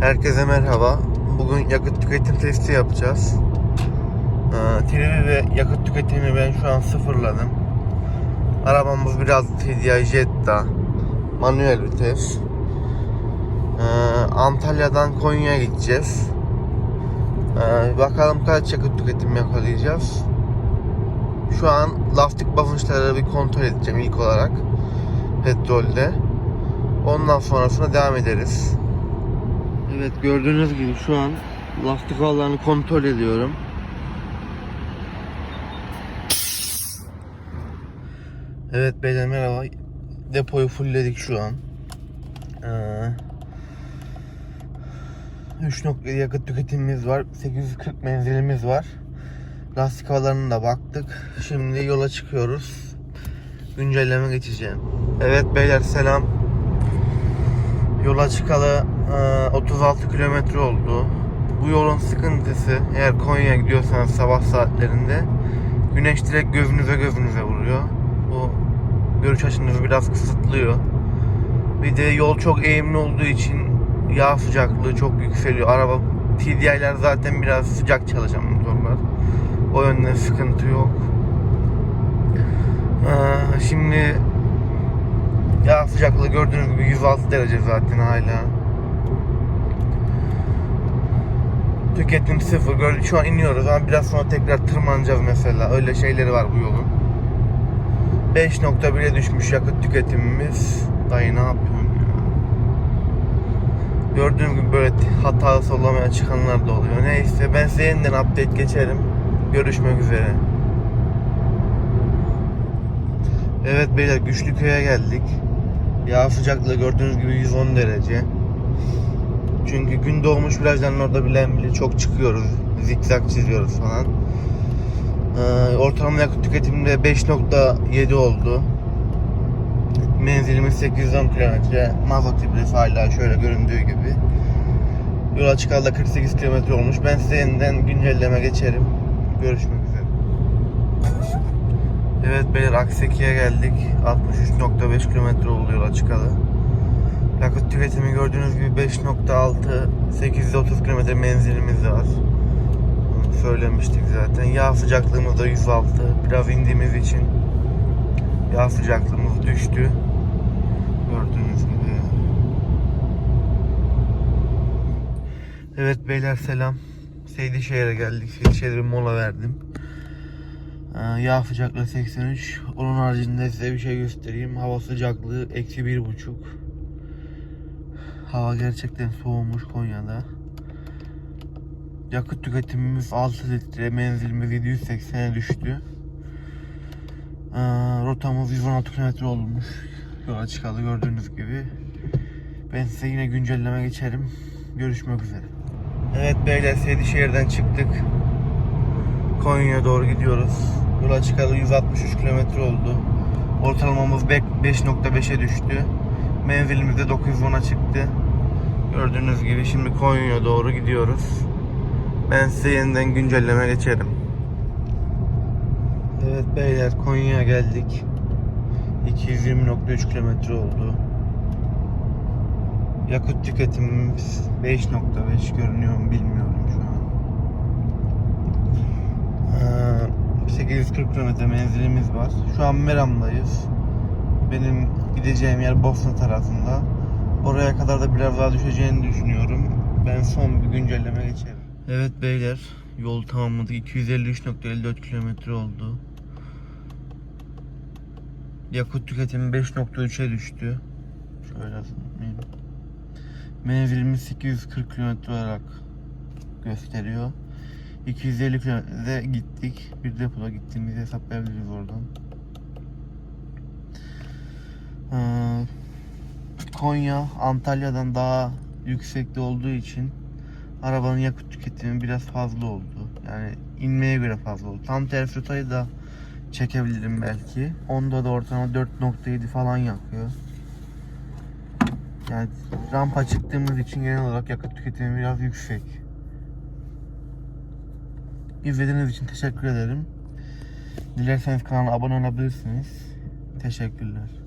Herkese merhaba. Bugün yakıt tüketim testi yapacağız. Ee, ve yakıt tüketimini ben şu an sıfırladım. Arabamız biraz TDI Jetta. Manuel vites. Ee, Antalya'dan Konya'ya gideceğiz. Ee, bakalım kaç yakıt tüketim yakalayacağız. Şu an lastik basınçları bir kontrol edeceğim ilk olarak. Petrolde. Ondan sonrasına devam ederiz. Evet gördüğünüz gibi şu an lastik havalarını kontrol ediyorum. Evet beyler merhaba. Depoyu fullledik şu an. Ee, 3 nokta yakıt tüketimimiz var. 840 menzilimiz var. Lastik havalarına da baktık. Şimdi yola çıkıyoruz. Güncelleme geçeceğim. Evet beyler selam. Yola çıkalı e, 36 kilometre oldu. Bu yolun sıkıntısı eğer Konya'ya gidiyorsanız sabah saatlerinde güneş direkt gözünüze gözünüze vuruyor. Bu görüş açınızı biraz kısıtlıyor. Bir de yol çok eğimli olduğu için yağ sıcaklığı çok yükseliyor. Araba TDI'ler zaten biraz sıcak çalışan motorlar. O yönden sıkıntı yok. Ee, şimdi Yağ sıcaklığı gördüğünüz gibi 106 derece zaten hala. Tüketim sıfır. Gördük şu an iniyoruz ama biraz sonra tekrar tırmanacağız mesela. Öyle şeyleri var bu yolun. 5.1'e düşmüş yakıt tüketimimiz. Dayı ne yapıyorsun ya? Gördüğünüz gibi böyle hatalı sollamaya çıkanlar da oluyor. Neyse ben size yeniden update geçerim. Görüşmek üzere. Evet beyler Güçlüköy'e geldik. Yağ sıcaklığı gördüğünüz gibi 110 derece. Çünkü gün doğmuş plajların orada bilen bile çok çıkıyoruz. Zikzak çiziyoruz falan. Ee, ortalama yakıt tüketiminde 5.7 oldu. Menzilimiz 810 kilometre. Mazot ibresi hala şöyle göründüğü gibi. Yola çıkalı da 48 kilometre olmuş. Ben size yeniden güncelleme geçerim. Görüşmek. Evet beyler Akseki'ye geldik. 63.5 kilometre oldu yola çıkalı. Yakıt tüketimi gördüğünüz gibi 5.6 830 kilometre menzilimiz var. Bunu Söylemiştik zaten. Yağ sıcaklığımız da 106. Biraz indiğimiz için yağ sıcaklığımız düştü. Gördüğünüz gibi. Evet beyler selam. Seydişehir'e geldik. Seydişehir'e mola verdim. Ee, Yağ sıcaklığı 83. Onun haricinde size bir şey göstereyim. Hava sıcaklığı eksi bir buçuk. Hava gerçekten soğumuş Konya'da. Yakıt tüketimimiz 6 litre, menzilimiz 780'e düştü. Ee, rotamız 116 km olmuş. Yola çıkalı gördüğünüz gibi. Ben size yine güncelleme geçerim. Görüşmek üzere. Evet beyler Seydişehir'den çıktık. Konya'ya doğru gidiyoruz. Yola çıkalı 163 kilometre oldu. Ortalamamız 5.5'e düştü. Menzilimiz de 910'a çıktı. Gördüğünüz gibi şimdi Konya'ya doğru gidiyoruz. Ben size yeniden güncelleme geçerim. Evet beyler Konya'ya geldik. 220.3 kilometre oldu. Yakıt tüketimimiz 5.5 görünüyor mu bilmiyorum şu an. Ee, 840 kilometre menzilimiz var. Şu an Meram'dayız. Benim gideceğim yer Bosna tarafında. Oraya kadar da biraz daha düşeceğini düşünüyorum. Ben son bir güncelleme geçerim. Evet beyler, yol tamamladık. 253.54 kilometre oldu. Yakıt tüketimi 5.3'e düştü. Şöyle sunayım. Menzilimiz 840 kilometre olarak gösteriyor. 250 kilometrede gittik. Bir depoda gittiğimizi hesaplayabiliriz oradan. Ee, Konya Antalya'dan daha yüksekte olduğu için arabanın yakıt tüketimi biraz fazla oldu. Yani inmeye göre fazla oldu. Tam tersi rotayı da çekebilirim belki. Onda da ortalama 4.7 falan yakıyor. Yani rampa çıktığımız için genel olarak yakıt tüketimi biraz yüksek. İzlediğiniz için teşekkür ederim. Dilerseniz kanala abone olabilirsiniz. Teşekkürler.